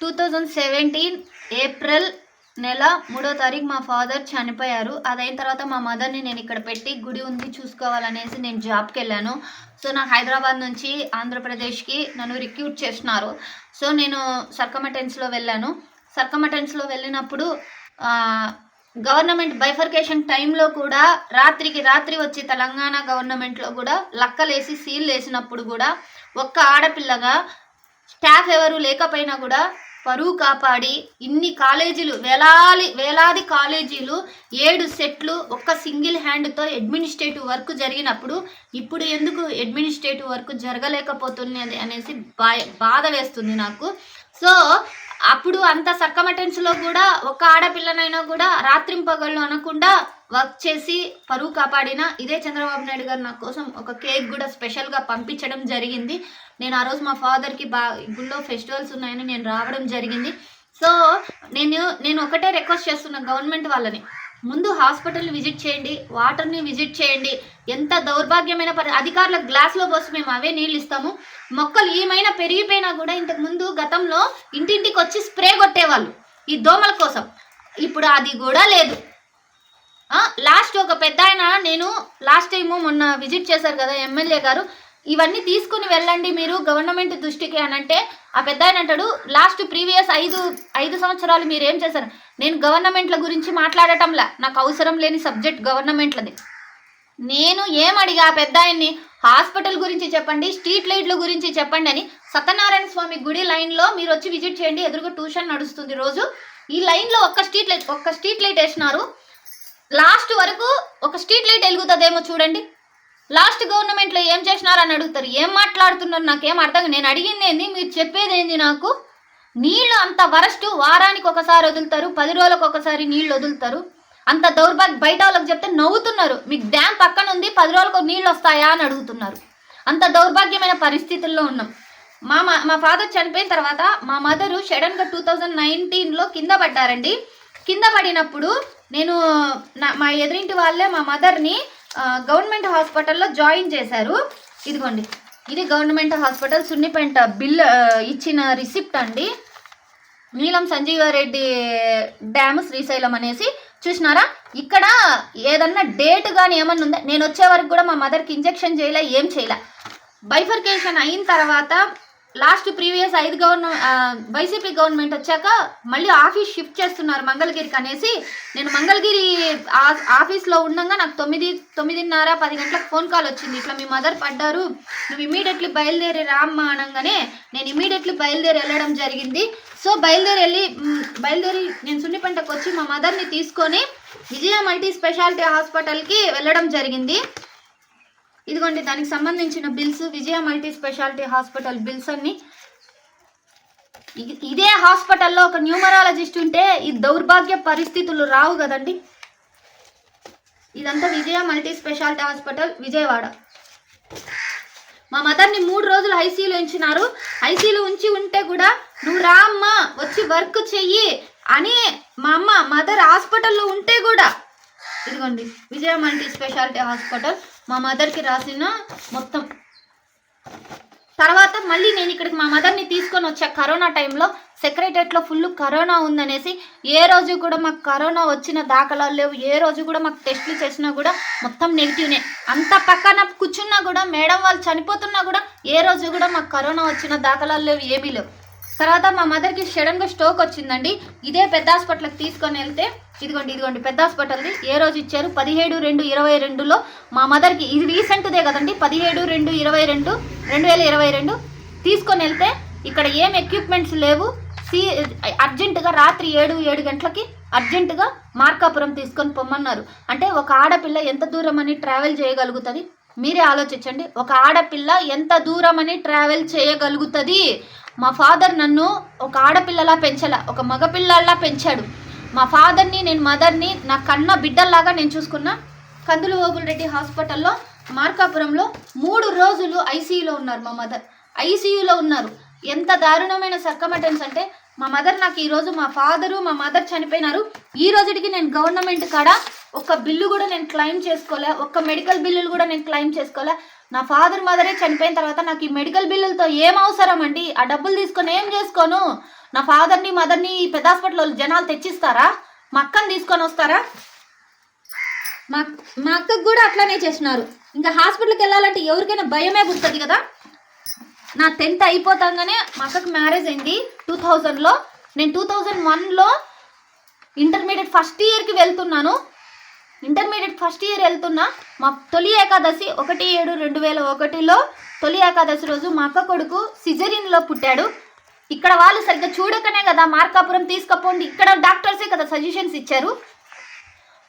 Two thousand seventeen April నెల మూడో తారీఖు మా ఫాదర్ చనిపోయారు. అదైన తర్వాత మా మదర్ని నేను ఇక్కడ పెట్టి గుడి ఉంది చూసుకోవాలనేసి నేను జాబ్కి వెళ్ళాను. సో నాకు హైదరాబాద్ నుంచి ఆంధ్రప్రదేశ్కి నన్ను రిక్రూట్ చేస్తున్నారు. సో నేను సర్కమటెన్స్లో వెళ్ళాను. సర్కమటెన్స్లో వెళ్ళినప్పుడు గవర్నమెంట్ బైఫర్కేషన్ టైంలో కూడా రాత్రికి రాత్రి వచ్చి తెలంగాణ గవర్నమెంట్లో కూడా లక్కలేసి సీల్ వేసినప్పుడు కూడా ఒక్క ఆడపిల్లగా స్టాఫ్ ఎవరు లేకపోయినా కూడా పరువు కాపాడి ఇన్ని కాలేజీలు వేలాది వేలాది కాలేజీలు ఏడు సెట్లు ఒక్క సింగిల్ హ్యాండ్తో అడ్మినిస్ట్రేటివ్ వర్క్ జరిగినప్పుడు ఇప్పుడు ఎందుకు అడ్మినిస్ట్రేటివ్ వర్క్ జరగలేకపోతున్నది అనేసి బా బాధ వేస్తుంది నాకు. సో అప్పుడు అంత సక్కమటెన్స్లో కూడా ఒక్క ఆడపిల్లనైనా కూడా రాత్రింపగళ్ళు అనకుండా వర్క్ చేసి పరువు కాపాడిన ఇదే చంద్రబాబు నాయుడు గారు నా కోసం ఒక కేక్ కూడా స్పెషల్గా పంపించడం జరిగింది. నేను ఆ రోజు మా ఫాదర్కి బా గుళ్ళో ఫెస్టివల్స్ ఉన్నాయని నేను రావడం జరిగింది. సో నేను నేను ఒకటే రిక్వెస్ట్ చేస్తున్నా గవర్నమెంట్ వాళ్ళని. ముందు హాస్పిటల్ని విజిట్ చేయండి వాటర్ని విజిట్ చేయండి. ఎంత దౌర్భాగ్యమైన పరి అధికారులకు గ్లాస్లో పోసి మేము అవే నీళ్ళు ఇస్తాము. మొక్కలు ఏమైనా పెరిగిపోయినా కూడా ఇంతకు ముందు గతంలో ఇంటింటికి వచ్చి స్ప్రే కొట్టేవాళ్ళు ఈ దోమల కోసం. ఇప్పుడు అది కూడా లేదు. లాస్ట్ ఒక పెద్ద ఆయన నేను లాస్ట్ టైము మొన్న విజిట్ చేశారు కదా ఎమ్మెల్యే గారు. ఇవన్నీ తీసుకుని వెళ్ళండి మీరు గవర్నమెంట్ దృష్టికి అని అంటే ఆ పెద్ద ఆయన అంటాడు లాస్ట్ ప్రీవియస్ ఐదు ఐదు సంవత్సరాలు మీరు ఏం చేశారు? నేను గవర్నమెంట్ల గురించి మాట్లాడటంలా. నాకు అవసరం లేని సబ్జెక్ట్ గవర్నమెంట్లది. నేను ఏమడిగా ఆ పెద్ద ఆయన్ని? హాస్పిటల్ గురించి చెప్పండి స్ట్రీట్ లైట్ల గురించి చెప్పండి అని. సత్యనారాయణ స్వామి గుడి లైన్లో మీరు వచ్చి విజిట్ చేయండి ఎదురుగా ట్యూషన్ నడుస్తుంది రోజు. ఈ లైన్లో ఒక్క స్ట్రీట్ లైట్ ఒక్క స్ట్రీట్ లైట్ వేసినారు. లాస్ట్ వరకు ఒక స్ట్రీట్ లైట్ వెలుగుతుందేమో చూడండి. లాస్ట్ గవర్నమెంట్లో ఏం చేసినారు అని అడుగుతారు. ఏం మాట్లాడుతున్నారు? నాకేం అర్థం నేను అడిగింది ఏంది? మీరు చెప్పేది ఏంది నాకు? నీళ్ళు అంత వరస్ట్. వారానికి ఒకసారి వదులుతారు. పది రోజులకు ఒకసారి నీళ్ళు వదులుతారు. అంత దౌర్భాగ్య బయట వాళ్ళకి చెప్తే నవ్వుతున్నారు. మీకు డ్యామ్ పక్కన ఉంది. పది రోజులకు నీళ్ళు వస్తాయా అని అడుగుతున్నారు. అంత దౌర్భాగ్యమైన పరిస్థితుల్లో ఉన్నాం. మా మా మా ఫాదర్ చనిపోయిన తర్వాత మా మదరు సడన్గా టూ థౌజండ్ నైన్టీన్లో కింద పడ్డారండి. కింద పడినప్పుడు నేను నా మా ఎదురింటి వాళ్ళే మా మదర్ని గవర్నమెంట్ హాస్పిటల్లో జాయిన్ చేశారు. ఇదిగోండి. ఇది గవర్నమెంట్ హాస్పిటల్ సున్నిపెంట బిల్ ఇచ్చిన రిసిప్ట్ అండి. నీలం సంజీవారెడ్డి డ్యామ్ శ్రీశైలం అనేసి. చూసినారా? ఇక్కడ ఏదన్నా డేట్ కానీ ఏమన్నా ఉందా? నేను వచ్చే వరకు కూడా మా మదర్కి ఇంజెక్షన్ చేయలే ఏం చేయలే. బైఫర్కేషన్ అయిన తర్వాత లాస్ట్ ప్రీవియస్ ఐదు గవర్నమెంట్ వైసీపీ గవర్నమెంట్ వచ్చాక మళ్ళీ ఆఫీస్ షిఫ్ట్ చేస్తున్నారు మంగళగిరికి అనేసి నేను మంగళగిరి ఆ- ఆఫీస్లో ఉండగా నాకు తొమ్మిది తొమ్మిదిన్నర పది గంటలకు ఫోన్ కాల్ వచ్చింది. ఇట్లా మీ మదర్ పడ్డారు నువ్వు ఇమీడియట్లీ బయలుదేరి రామ్మా అనగానే నేను ఇమీడియట్లీ బయలుదేరి వెళ్ళడం జరిగింది. సో బయలుదేరి వెళ్ళి బయలుదేరి నేను సున్నిపంటకు వచ్చి మా మదర్ని తీసుకొని విజయ మల్టీ స్పెషాలిటీ హాస్పిటల్కి వెళ్ళడం జరిగింది. ఇదిగోండి దానికి సంబంధించిన bills Vijaya multi speciality hospital bills అన్ని. ఇదే హాస్పిటల్లో ఒక న్యూమరాలజిస్ట్ ఉంటే ఈ దౌర్భాగ్య పరిస్థితులు రావు కదండి. ఇదంతా Vijaya multi speciality hospital Vijayawada. మా మదర్ని మూడు రోజులు ఐసీలో ఉంచినారు. ఐసీలో ఉంచి ఉంటే కూడా నువ్వు రా అమ్మ వచ్చి వర్క్ చెయ్యి అని మా అమ్మ మదర్ హాస్పిటల్లో ఉంటే కూడా ఇదిగోండి విజయ మల్టీ స్పెషాలిటీ హాస్పిటల్ మా మదర్కి రాసిన మొత్తం. తర్వాత మళ్ళీ నేను ఇక్కడికి మా మదర్ని తీసుకొని వచ్చా కరోనా టైంలో. సెక్రటరియట్లో ఫుల్ కరోనా ఉందనేసి ఏ రోజు కూడా మాకు కరోనా వచ్చిన దాఖలాలు లేవు. ఏ రోజు కూడా మాకు టెస్టులు చేసినా కూడా మొత్తం నెగిటివ్నే. అంత పక్కన కూర్చున్నా కూడా మేడం వాళ్ళు చనిపోతున్నా కూడా ఏ రోజు కూడా మాకు కరోనా వచ్చిన దాఖలాలు లేవు ఏమీ లేవు. తర్వాత మా మదర్కి సడన్గా స్ట్రోక్ వచ్చిందండి. ఇదే పెద్ద హాస్పిటల్కి తీసుకొని వెళ్తే ఇదిగోండి ఇదిగోండి పెద్ద హాస్పిటల్ది. ఏ రోజు ఇచ్చారు? పదిహేడు రెండు ఇరవై రెండులో. మా మదర్కి ఇది రీసెంట్దే కదండి. పదిహేడు రెండు ఇరవై రెండు రెండు వేల ఇరవై రెండు. తీసుకొని వెళ్తే ఇక్కడ ఏం ఎక్విప్మెంట్స్ లేవు. సి అర్జెంటుగా రాత్రి ఏడు ఏడు గంటలకి అర్జెంటుగా మార్కాపురం తీసుకొని పొమ్మన్నారు. అంటే ఒక ఆడపిల్ల ఎంత దూరం అని ట్రావెల్ చేయగలుగుతుంది? మీరే ఆలోచించండి. ఒక ఆడపిల్ల ఎంత దూరం అని ట్రావెల్ చేయగలుగుతుంది? మా ఫాదర్ నన్ను ఒక ఆడపిల్లలా పెంచలా ఒక మగపిల్లలా పెంచాడు. మా ఫాదర్ని నేను మదర్ని నా కన్న బిడ్డల్లాగా నేను చూసుకున్నా. కందులు ఓబుల్ రెడ్డి హాస్పిటల్లో మార్కాపురంలో మూడు రోజులు ఐసీయూలో ఉన్నారు మా మదర్. ఐసీయూలో ఉన్నారు. ఎంత దారుణమైన సర్కమటెన్స్ అంటే మా మదర్ నాకు ఈరోజు మా ఫాదరు మా మదర్ చనిపోయినారు. ఈ రోజుకి నేను గవర్నమెంట్ కాడ ఒక్క బిల్లు కూడా నేను క్లెయిమ్ చేసుకోలే ఒక్క మెడికల్ బిల్లులు కూడా నేను క్లెయిమ్ చేసుకోలే. నా ఫాదర్ మదరే చనిపోయిన తర్వాత నాకు ఈ మెడికల్ బిల్లులతో ఏం అవసరం అండి? ఆ డబ్బులు తీసుకొని ఏం చేసుకోను? నా ఫాదర్ని మదర్ని ఈ పెద్ద హాస్పిటల్లో జనాలు తెచ్చిస్తారా? మా అక్కని తీసుకొని వస్తారా? మా మా అక్కకు కూడా అట్లానే చేసినారు ఇంకా హాస్పిటల్కి వెళ్ళాలంటే ఎవరికైనా భయమే గుర్తుంది కదా? నా టెన్త్ అయిపోతాగానే మా అక్కకు మ్యారేజ్ అయింది టూ థౌజండ్లో. నేను టూ థౌజండ్ వన్లో ఇంటర్మీడియట్ ఫస్ట్ ఇయర్కి వెళ్తున్నాను. ఇంటర్మీడియట్ ఫస్ట్ ఇయర్ వెళ్తున్నా మా తొలి ఏకాదశి ఒకటి ఏడు రెండు వేల ఒకటిలో తొలి ఏకాదశి రోజు మా అక్క కొడుకు సిజరిన్లో పుట్టాడు. ఇక్కడ వాళ్ళు సరిగ్గా చూడకనే కదా మార్కాపురం తీసుకపోండి. ఇక్కడ డాక్టర్సే కదా సజెషన్స్ ఇచ్చారు.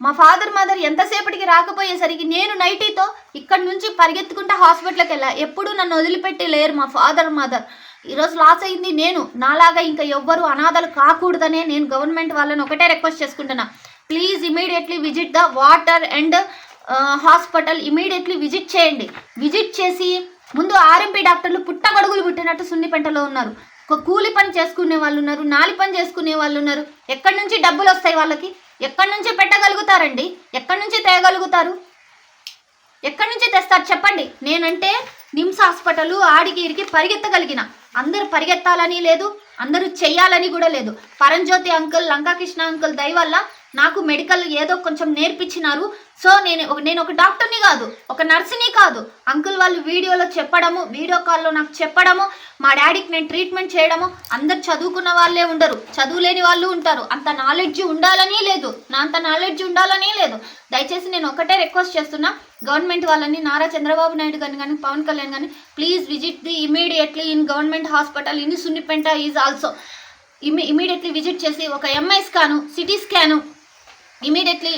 మా ఫాదర్ మదర్ ఎంతసేపటికి రాకపోయేసరికి నేను నైటీతో ఇక్కడ నుంచి పరిగెత్తుకుంటా హాస్పిటల్కి వెళ్ళా. ఎప్పుడు నన్ను వదిలిపెట్టి లేరు మా ఫాదర్ మదర్. ఈరోజు లాస్ అయింది నేను. నాలాగా ఇంకా ఎవ్వరు అనాథలు కాకూడదనే నేను గవర్నమెంట్ వాళ్ళని ఒకటే రిక్వెస్ట్ చేసుకుంటున్నా. Please immediately visit the water and hospital immediately visit చేయండి. విజిట్ చేసి ముందు ఆర్ఎంపీ డాక్టర్లు పుట్టగొడుగులు పుట్టినట్టు సున్నిపెంటలో ఉన్నారు. ఒక కూలి పని చేసుకునే వాళ్ళు ఉన్నారు నాలి పని చేసుకునే వాళ్ళు ఉన్నారు. ఎక్కడి నుంచి డబ్బులు వస్తాయి వాళ్ళకి? ఎక్కడి నుంచి పెట్టగలుగుతారండి? ఎక్కడి నుంచి తేగలుగుతారు? ఎక్కడి నుంచి తెస్తారు చెప్పండి. నేనంటే నిమ్స్ హాస్పిటల్ ఆడికి పరిగెత్తగలిగిన. అందరూ పరిగెత్తాలని లేదు అందరూ చెయ్యాలని కూడా లేదు. పరంజ్యోతి అంకుల్ లంకాకృష్ణ అంకుల్ దయ వల్ల నాకు మెడికల్ ఏదో కొంచెం నేర్పించినారు. సో నేను నేను ఒక డాక్టర్ని కాదు ఒక నర్సుని కాదు. అంకుల్ వాళ్ళు వీడియోలో చెప్పడము వీడియో కాల్లో నాకు చెప్పడము మా డాడీకి నేను ట్రీట్మెంట్ చేయడము అందరు చదువుకున్న వాళ్ళే ఉండరు. చదువులేని వాళ్ళు ఉంటారు. అంత నాలెడ్జ్ ఉండాలని లేదు. నా అంత నాలెడ్జ్ ఉండాలని లేదు. దయచేసి నేను ఒకటే రిక్వెస్ట్ చేస్తున్నా. గవర్నమెంట్ వాళ్ళని నారా చంద్రబాబు నాయుడు గారిని కానీ పవన్ కళ్యాణ్ కానీ please visit the immediately in government hospital in Sunnipenta is also imme immediately visit చేసి ఒక MRI scan CT scan immediately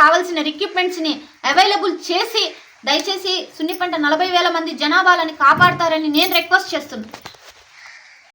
కావాల్సిన రిక్విప్మెంట్స్ని అవైలబుల్ చేసి దయచేసి సున్ని పంట నలభై వేల మంది జనాభాలని కాపాడతారని నేను రిక్వెస్ట్ చేస్తున్నాను.